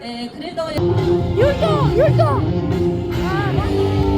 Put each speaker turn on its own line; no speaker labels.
네, 그래도 율동, 율동. 아, 맞네.